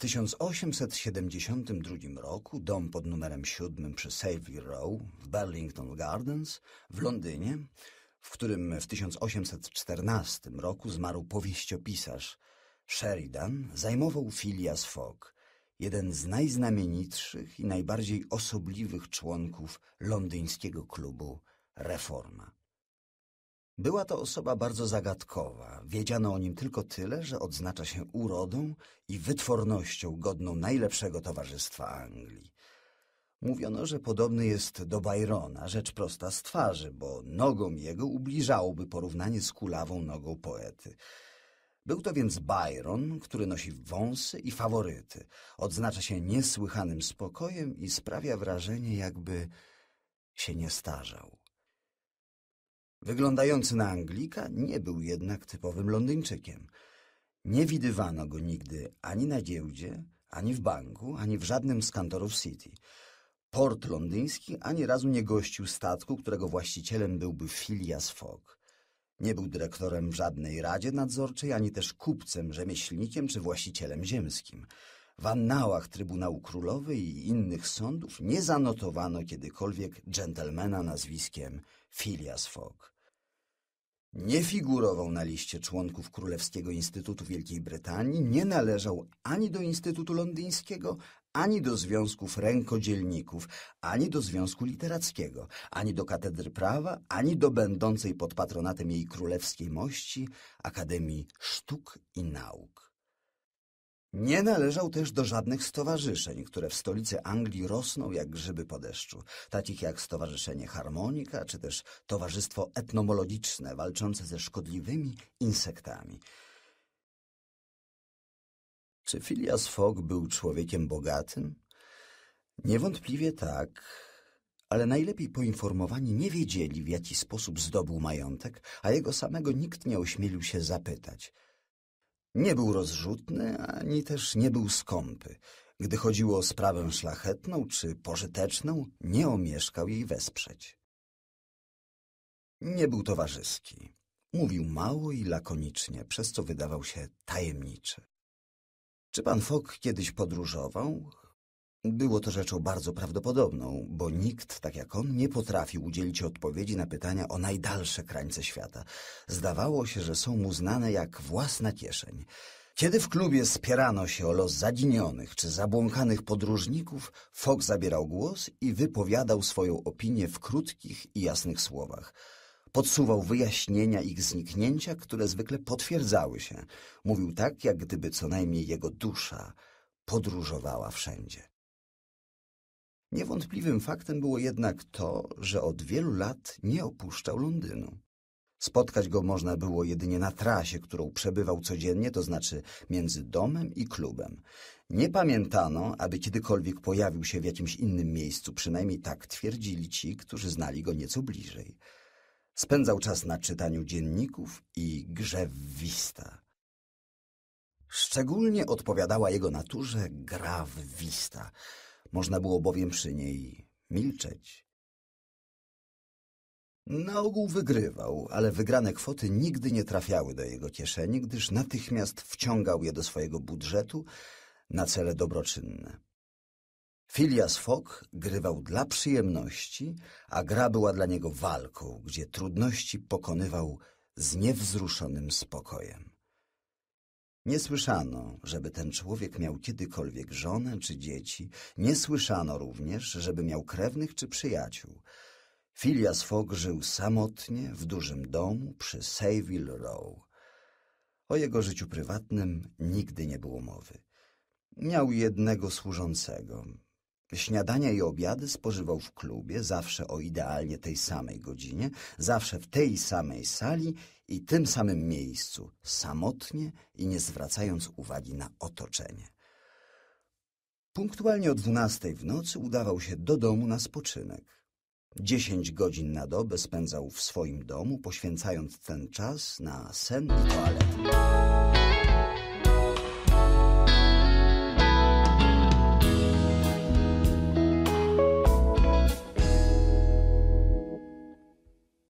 1872 roku dom pod numerem 7 przy Savile Row w Burlington Gardens w Londynie, w którym w 1814 roku zmarł powieściopisarz Sheridan, zajmował Phileas Fogg, jeden z najznamienitszych i najbardziej osobliwych członków londyńskiego klubu Reforma. Była to osoba bardzo zagadkowa. Wiedziano o nim tylko tyle, że odznacza się urodą i wytwornością godną najlepszego towarzystwa Anglii. Mówiono, że podobny jest do Byrona, rzecz prosta z twarzy, bo nogą jego ubliżałoby porównanie z kulawą nogą poety. Był to więc Byron, który nosi wąsy i faworyty. Odznacza się niesłychanym spokojem i sprawia wrażenie, jakby się nie starzał. Wyglądający na Anglika nie był jednak typowym Londyńczykiem. Nie widywano go nigdy ani na giełdzie, ani w banku, ani w żadnym z kantorów City. Port londyński ani razu nie gościł statku, którego właścicielem byłby Phileas Fogg. Nie był dyrektorem w żadnej radzie nadzorczej, ani też kupcem, rzemieślnikiem czy właścicielem ziemskim. W annałach Trybunału Królowej i innych sądów nie zanotowano kiedykolwiek dżentelmena nazwiskiem Phileas Fogg. Nie figurował na liście członków Królewskiego Instytutu Wielkiej Brytanii, nie należał ani do Instytutu Londyńskiego, ani do Związków Rękodzielników, ani do Związku Literackiego, ani do Katedry Prawa, ani do będącej pod patronatem jej królewskiej mości Akademii Sztuk i Nauk. Nie należał też do żadnych stowarzyszeń, które w stolicy Anglii rosną jak grzyby po deszczu, takich jak Stowarzyszenie Harmonika, czy też Towarzystwo Etnomologiczne walczące ze szkodliwymi insektami. Czy Phileas Fogg był człowiekiem bogatym? Niewątpliwie tak, ale najlepiej poinformowani nie wiedzieli, w jaki sposób zdobył majątek, a jego samego nikt nie ośmielił się zapytać – nie był rozrzutny, ani też nie był skąpy. Gdy chodziło o sprawę szlachetną czy pożyteczną, nie omieszkał jej wesprzeć. Nie był towarzyski. Mówił mało i lakonicznie, przez co wydawał się tajemniczy. Czy pan Fok kiedyś podróżował? Było to rzeczą bardzo prawdopodobną, bo nikt, tak jak on, nie potrafił udzielić odpowiedzi na pytania o najdalsze krańce świata. Zdawało się, że są mu znane jak własna kieszeń. Kiedy w klubie spierano się o los zaginionych czy zabłąkanych podróżników, Fox zabierał głos i wypowiadał swoją opinię w krótkich i jasnych słowach. Podsuwał wyjaśnienia ich zniknięcia, które zwykle potwierdzały się. Mówił tak, jak gdyby co najmniej jego dusza podróżowała wszędzie. Niewątpliwym faktem było jednak to, że od wielu lat nie opuszczał Londynu. Spotkać go można było jedynie na trasie, którą przebywał codziennie, to znaczy między domem i klubem. Nie pamiętano, aby kiedykolwiek pojawił się w jakimś innym miejscu, przynajmniej tak twierdzili ci, którzy znali go nieco bliżej. Spędzał czas na czytaniu dzienników i grze w wista. Szczególnie odpowiadała jego naturze gra w wista – można było bowiem przy niej milczeć. Na ogół wygrywał, ale wygrane kwoty nigdy nie trafiały do jego kieszeni, gdyż natychmiast wciągał je do swojego budżetu na cele dobroczynne. Phileas Fogg grywał dla przyjemności, a gra była dla niego walką, gdzie trudności pokonywał z niewzruszonym spokojem. Nie słyszano, żeby ten człowiek miał kiedykolwiek żonę czy dzieci. Nie słyszano również, żeby miał krewnych czy przyjaciół. Phileas Fogg żył samotnie w dużym domu przy Savile Row. O jego życiu prywatnym nigdy nie było mowy. Miał jednego służącego. Śniadania i obiady spożywał w klubie, zawsze o idealnie tej samej godzinie, zawsze w tej samej sali i tym samym miejscu, samotnie i nie zwracając uwagi na otoczenie. Punktualnie o dwunastej w nocy udawał się do domu na spoczynek. Dziesięć godzin na dobę spędzał w swoim domu, poświęcając ten czas na sen i toaletę.